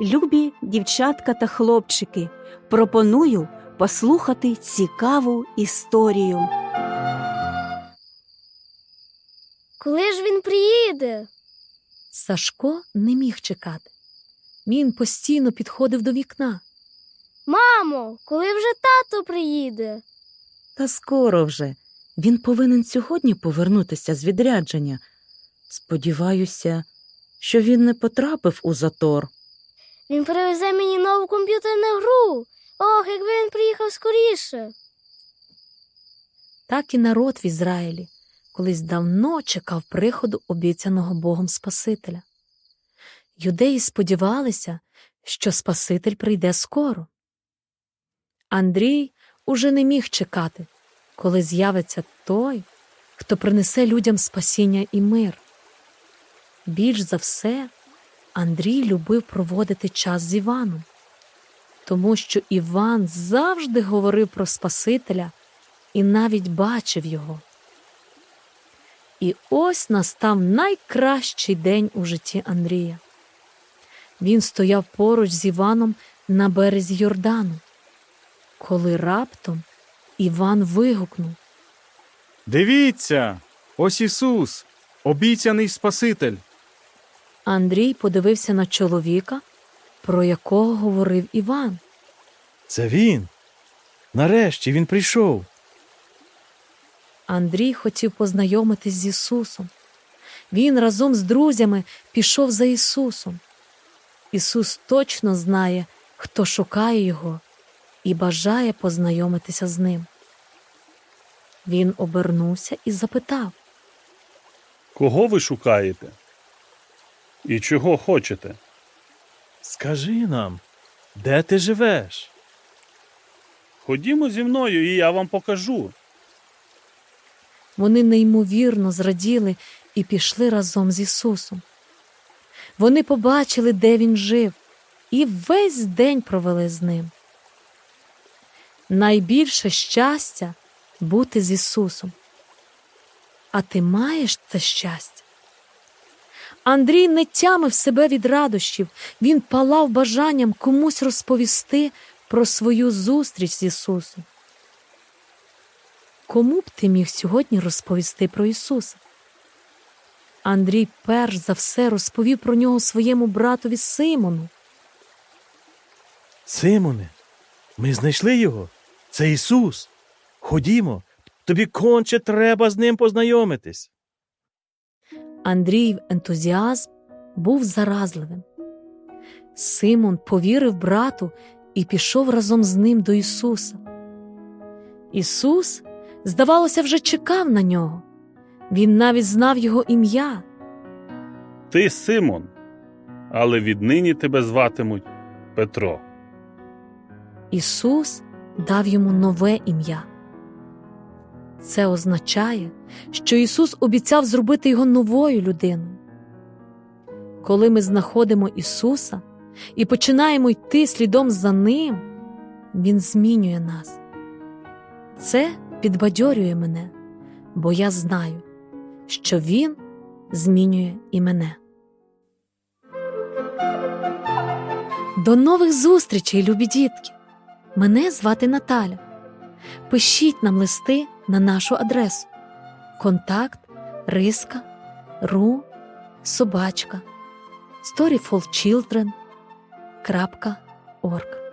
Любі дівчатка та хлопчики, пропоную послухати цікаву історію. Коли ж він приїде? Сашко не міг чекати. Він постійно підходив до вікна. Мамо, коли вже тато приїде? Та скоро вже. Він повинен сьогодні повернутися з відрядження. Сподіваюся, що він не потрапив у затор. Він привезе мені нову комп'ютерну гру. Ох, якби він приїхав скоріше. Так і народ в Ізраїлі колись давно чекав приходу обіцяного Богом Спасителя. Юдеї сподівалися, що Спаситель прийде скоро. Андрій уже не міг чекати, коли з'явиться той, хто принесе людям спасіння і мир. Більш за все, Андрій любив проводити час з Іваном, тому що Іван завжди говорив про Спасителя і навіть бачив його. І ось настав найкращий день у житті Андрія. Він стояв поруч з Іваном на березі Йордану, коли раптом Іван вигукнув Дивіться, ось Ісус, обіцяний Спаситель. Андрій подивився на чоловіка, про якого говорив Іван. Це він. Нарешті він прийшов. Андрій хотів познайомитись з Ісусом. Він разом з друзями пішов за Ісусом. Ісус точно знає, хто шукає Його і бажає познайомитися з ним. Він обернувся і запитав Кого ви шукаєте? І чого хочете? Скажи нам, де ти живеш? Ходімо зі мною, і я вам покажу. Вони неймовірно зраділи і пішли разом з Ісусом. Вони побачили, де Він жив, і весь день провели з ним. Найбільше щастя бути з Ісусом. А ти маєш це щастя? Андрій не тямив себе від радощів, він палав бажанням комусь розповісти про свою зустріч з Ісусом. Кому б ти міг сьогодні розповісти про Ісуса? Андрій перш за все розповів про нього своєму братові Симону. Симоне, ми знайшли його. Це Ісус. Ходімо, тобі конче треба з ним познайомитись. Андріїв ентузіазм був заразливим. Симон повірив брату і пішов разом з ним до Ісуса. Ісус, здавалося, вже чекав на нього. Він навіть знав його ім'я. Ти Симон, але віднині тебе зватимуть Петро. Ісус дав йому нове ім'я. Це означає, що Ісус обіцяв зробити його новою людиною. Коли ми знаходимо Ісуса і починаємо йти слідом за Ним, Він змінює нас. Це підбадьорює мене, бо я знаю, що Він змінює і мене. До нових зустрічей, любі дітки! Мене звати Наталя. Пишіть нам листи на нашу адресу. Контакт риска ру собачка storyfulchildren.org